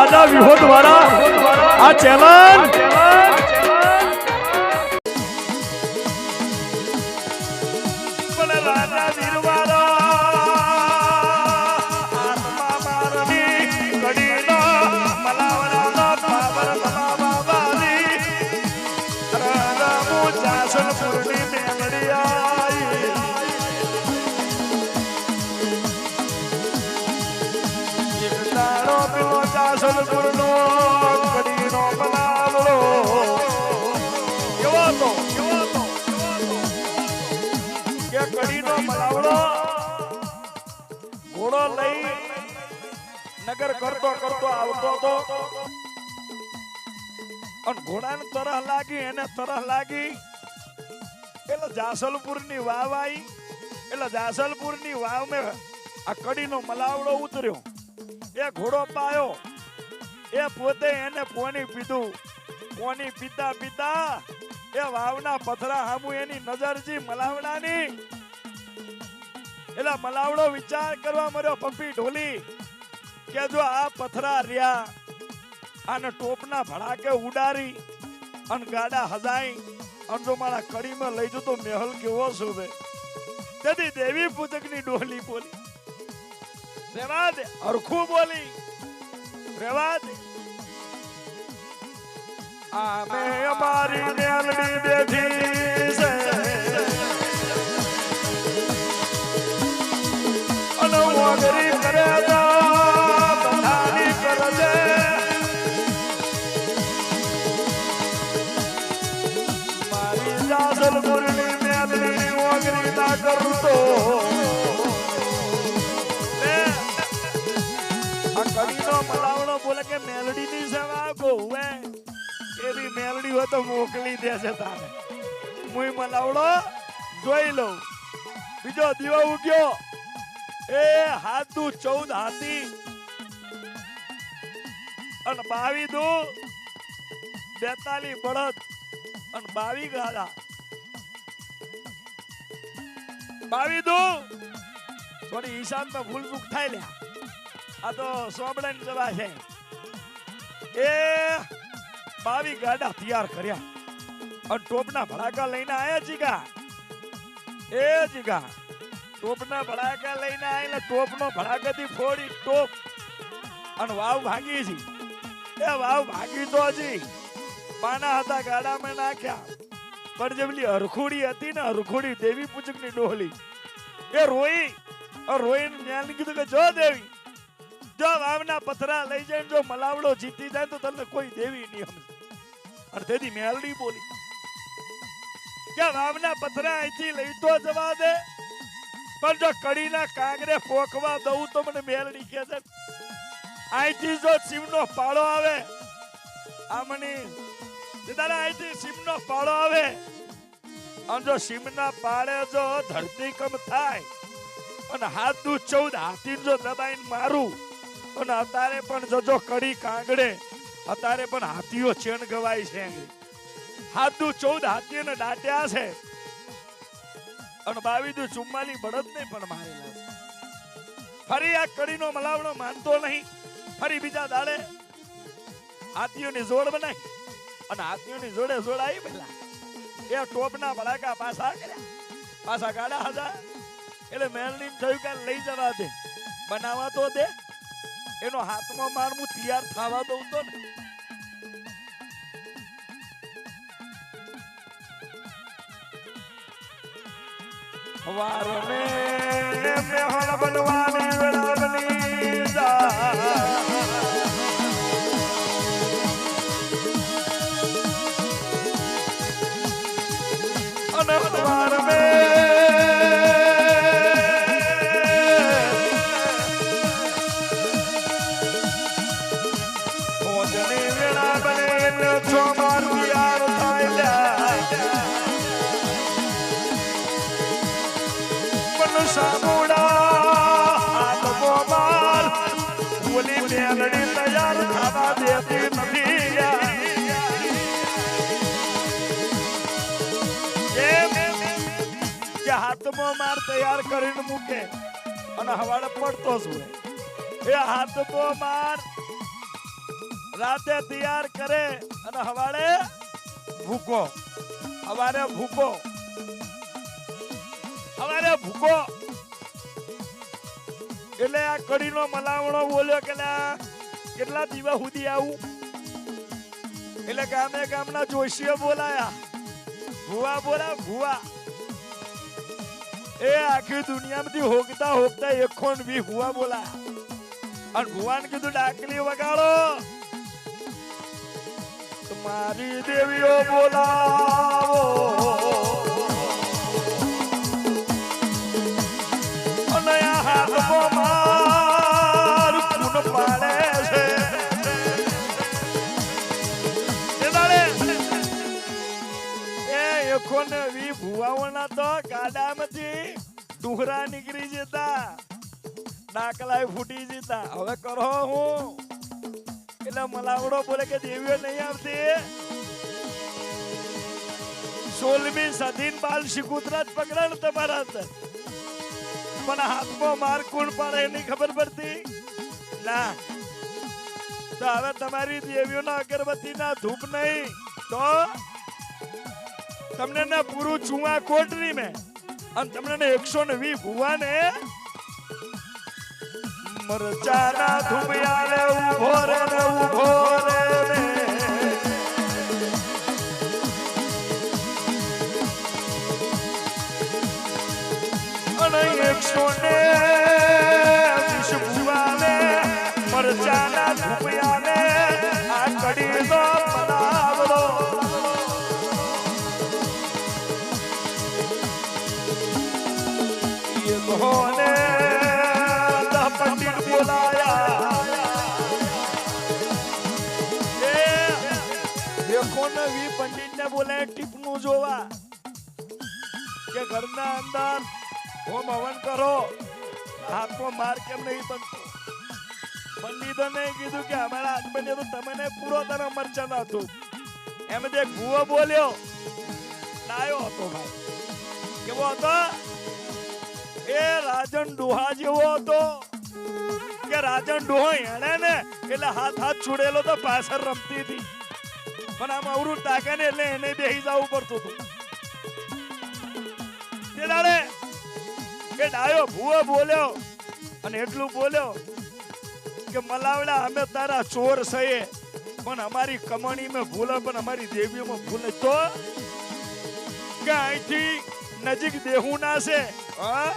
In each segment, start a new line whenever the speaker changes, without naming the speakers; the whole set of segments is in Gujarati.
રાજા વિહો દ્વારા આ ચેલેન્જ નગર કરતો કરતો આવતો હતો. અને ઘોડાને તરહ લાગી, એને તરહ લાગી. એટલે જાસલપુરની વાવ આવી. એટલે જાસલપુરની વાવ મેં આ કડીનો મલાવડો ઉતર્યો. એ ઘોડો પાયો. એ પોતે એને પોની પીધું. પોની પીતા પીતા એ વાવના પથરા હામુ એની નજર જી મલાવડાની. એટલે મલાવડો વિચાર કરવા મળ્યો, પંપી ઢોલી કે જો આ પથરા રહ્યા અને ટોપના ભડાકે ઉડારી અને ગાડા હજાઈ અને જો મારા કડીમાં લઈ જતો મહેલ કેવો શોભે તેથી દેવી પૂજકની ડોલી બોલી રેવા દે હરખું બોલી રેવા દે. અમે અમારી તો મોકલી દેશે તારે. મુઈ મલાવડો જોઈ લઉં. બીજો દીવો ઉગ્યો. એ હાથું ચૌદ હાથી. અને બાવી દુ. બેતાલી બળદ. અને બાવી ગાડા બાવી દુ. થોડી ઈશાનમાં ભૂલ ચૂક થાય લ્યા. આ તો સોબડા જવા છે. એ બાવી ગાડા તૈયાર કર્યા. અને ટોપના ભડાકા લઈને આયા જીગા. એ જીગા, ટોપના ભડાકા લઈને આયા ટોપનો ભડાકાથી ફોડી ટોપ. અને વાવ ભાગી છે એ વાવ ભાગી તો હજી પાના હતા ગાડામાં નાખ્યા. પણ જે પેલી હરખોડી હતી ને હરખોડી દેવી પૂજકની ડોહલી. એ રોઈ રોઈને ન્યાલને કીધું કે જો દેવી. જો વાવના પથરા લઈ જાય જો મલાવડો જીતી જાય તો તમને કોઈ દેવી નહીં સમજે. અને તેથી મેલડી બોલી. કે વાવના પથરા અહીંથી લઈ તો જવા દે. પણ જો કડીના કાંગરે ફોકવા દઉં તો મને મેલડી કે છે, અહીંથી જો શિવનો પાળો આવે. આમની દાદા અહીંથી શિવનો પાળો આવે? અને જો શિવના પાળે જો ધરતીકંપ થાય, અને હાથ દુ ચૌદ હાથી જો દબાઈને મારું અને અત્યારે પણ જોજો કડી કાંગડે અત્યારે પણ હાથીઓ ચેન ગવાય છે. હાથું ચૌદ હાથીઓને દાટ્યા છે. અને બાવી દુ ચુમ્માલી બળદ ને પણ મારેલા છે. ફરી આ કડીનો મલાવડો માનતો નહીં. ફરી બીજા દાડે હાથીઓની જોડ બનાવી અને હાથીઓની જોડે જોડ આવી પેલા. એ ટોપના ભડાકા પાછા કર્યા. પાછા ગાડા હતા. એટલે મેલની થયું કે લઈ જવા દે. બનાવવા તો દે. એનો હાથમાં માર હું તૈયાર થવા દઉં તો ને. વાર મે બનવાની વેળા બની જા હાથમાં માર તૈયાર કરીને મૂકે અને હવાડે પડતો જ એ હાથમાં માર રાતે તૈયાર કરે અને હવાડે ભૂકો. હવારે ભૂકો. હવારે ભૂકો. એટલે આ કડીનો મલાવણો બોલ્યો કે કેટલા દિવસ સુધી આવું? એટલે ગામે ગામના જોશીઓ બોલાયા, ભુવા બોલા, ભુવા. એ આખી દુનિયામાંથી હોગતા હોગતા એકો વી ભુવા બોલા. અને ભુવાને કીધું, ડાકલી વગાડો. મારી દેવીઓ બોલાવો. ને ભુવાઓના તો ગાડામાંથી ડુંગરા નીકળી જતા. ડાકલાય ફૂટી જતા. હવે કરો હું. એટલે મલાવડો બોલે કે દેવીઓ નહીં આવતી. સોલમી સધીન બાલ શિકુતરા જ પકડે ને તમારા અંદર પણ હાથમાં માર કોણ પાડે એની ખબર પડતી? ના. તો હવે તમારી દેવીઓના અગરબત્તીના ધૂપ નહીં. તો? તમને ને પૂરું ચુવા કોટરી મેં અને તમને ને એકસો ને વી ભુવાને મરચાના ધુમિયાલે ઊભો રે ને ઊભો રે ને. અને એકસો ને વીસ મરચાના ધુમિયાલે આ કીધું કે, અમારા હાથ તમને પૂરો તને મરચન હતું. એમ તે ગુવો બોલ્યો. લાયો હતો કેવો હતો? એ રાજન ડોહા જેવો હતો. કે ડોહો એને ને એટલે હાથ હાથ છોડેલો તો પાછળ રમતી હતી. પણ આમ અવરું તાકે ને એટલે એને બેહી જવું પડતું હતું. તે દાડે કે ડાયો ભૂવો બોલ્યો અને એટલું બોલ્યો કે મલાવડા, અમે તારા ચોર છે પણ અમારી કમાણી માં ભૂલે પણ અમારી દેવીઓમાં ભૂલે તો કે અહીંથી નજીક દેહુના છે, હા?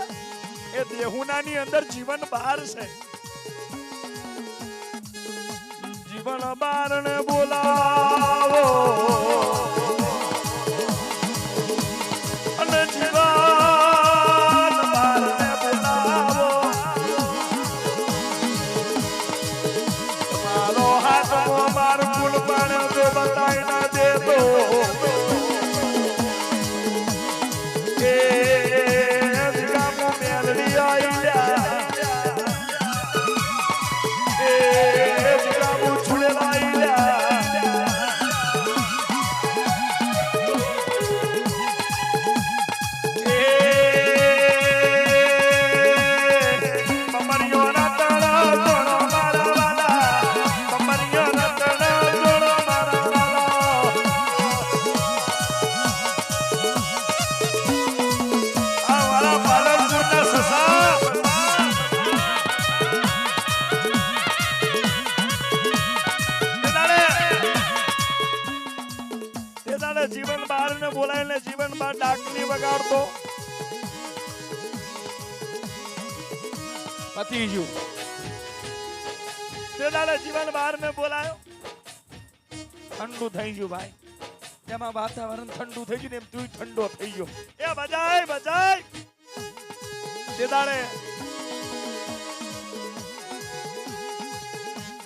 એ દેહુનાની અંદર જીવન બહાર છે. જીવન બહાર ને દાડે જીવન બહાર ને બોલાવીને જીવન બહાર ડાકની વગાડતો. પતી ગયું તે જીવન બહાર ને બોલાયો. ઠંડુ થઈ ગયું ભાઈ. એમાં વાતાવરણ ઠંડુ થઈ ગયું એમ તું ઠંડો થઈ ગયો. એ બજાય બજાય. તે દાડે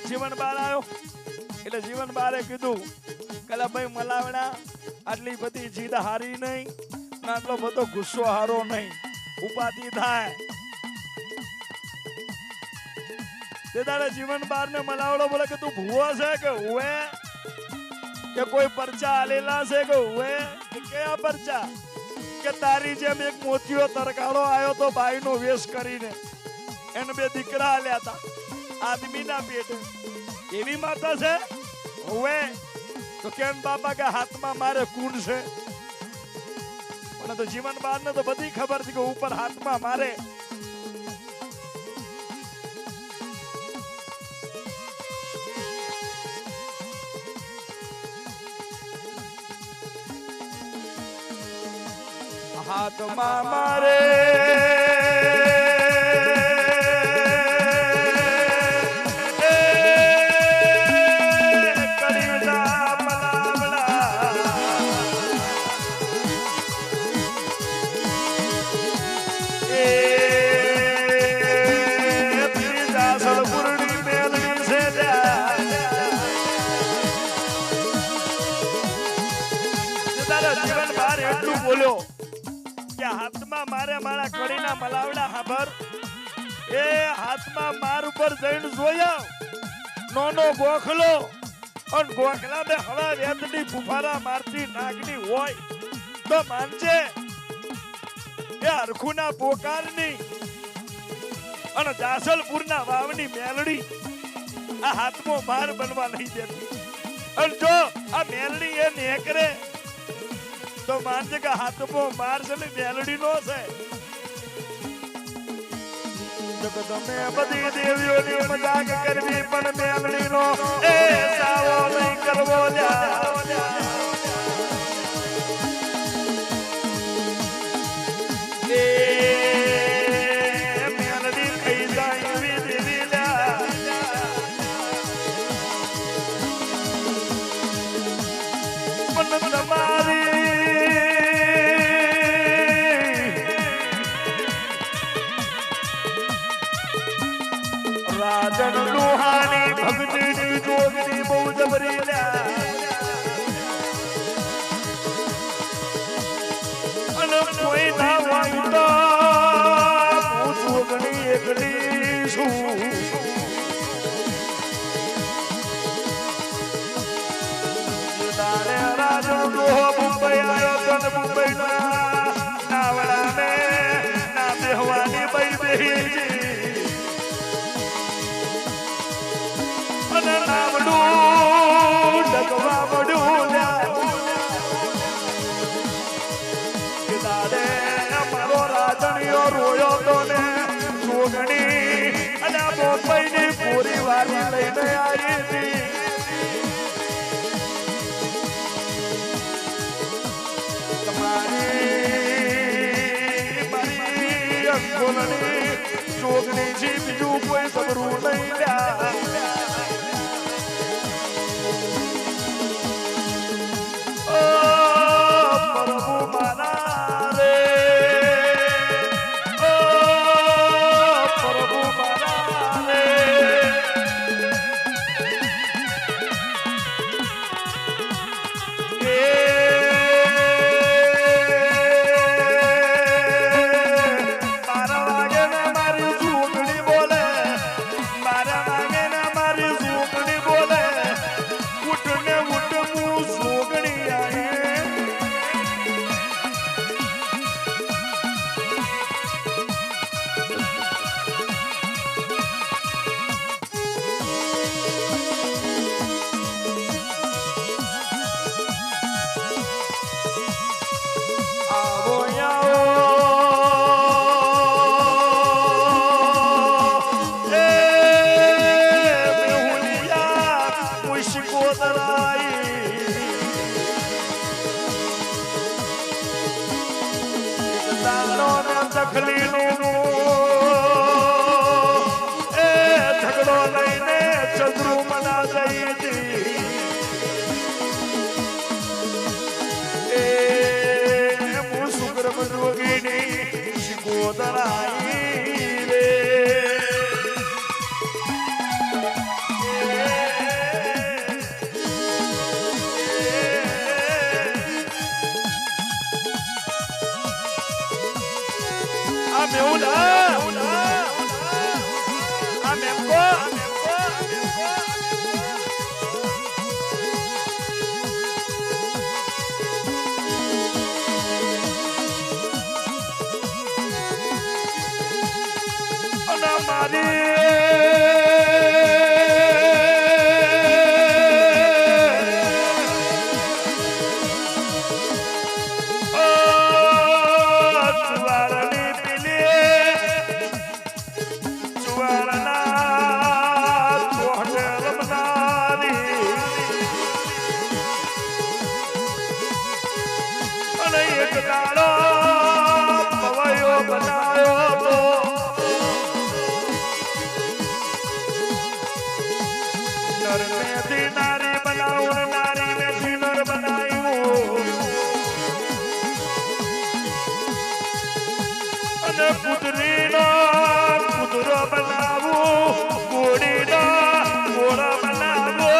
જીવન બહાર આવ્યો. એટલે જીવન બારે કીધું કલા ભાઈ મલાવડા, આટલી બધી જીદ હારી નહીં આટલો બધો ગુસ્સો હારો નહીં. ઉપાધિ થાય. તે તારે જીવન બાર ને મલાવડો બોલે કે તું ભૂવો છે કે હુએ? કે કોઈ પરચા આલેલા છે કે હુએ? કે કયા પરચા? કે તારી જેમ એક મોતીયો તરકાળો આવ્યો તો બાઈનો વેશ કરીને એને બે દીકરા આલ્યા હતા આદમીના પેટે. એવી માતા છે? હોવે તો કેમ બાપા કે હાથમાં મારે કુંડ છે? મને તો જીવન બાદ ને તો બધી ખબર છે કે ઉપર હાથમાં મારે. હાથમાં મારે. કડીના મલાવડા હાબર એ હાથમાં માર ઉપર જઈને જોયા નોનો ગોખલો. અને ગોખલા બે હવા વેતની ફુફારા મારતી નાગની હોય. તો માનજે. એ હરખુના પોકારની. અને જાસલપુરના વાવની મેલડી આ હાથમાં માર બનવા નહીં દેતી. અને જો આ મેલડી એ નેકરે, તો માનજે કે હાથમાં માર છે ને મેલડી નો છે. જગદમે બધી દેવીઓની મજાક કરવી પણ મેલડી નો એ સાવો નહીં કરવો લ્યા છે બીજું કોઈ સબરું નહીં ગોદરાય somebody. નર મેથી નારી બનાવું ને નારી મેથી નર બનાવ્યું અને કુદરીનો કુદરો બનાવું ઘોડીનો ઘોડો બનાવો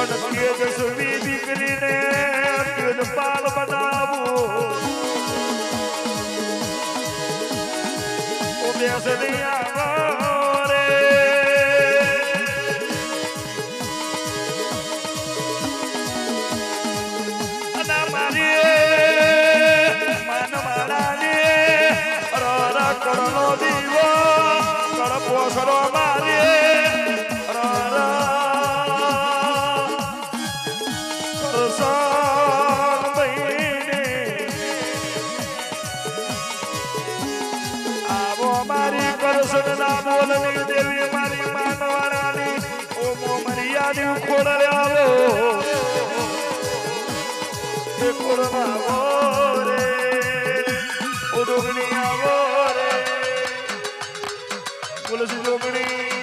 અને તેજસ્વી દીકરીને તેજપાલ બનાવું બેસની આવો મોમરિયાની ખોડલે આવો. એ ખોડમાં આવો રે. આવો રે. બોલો છું ડોગણી માતનો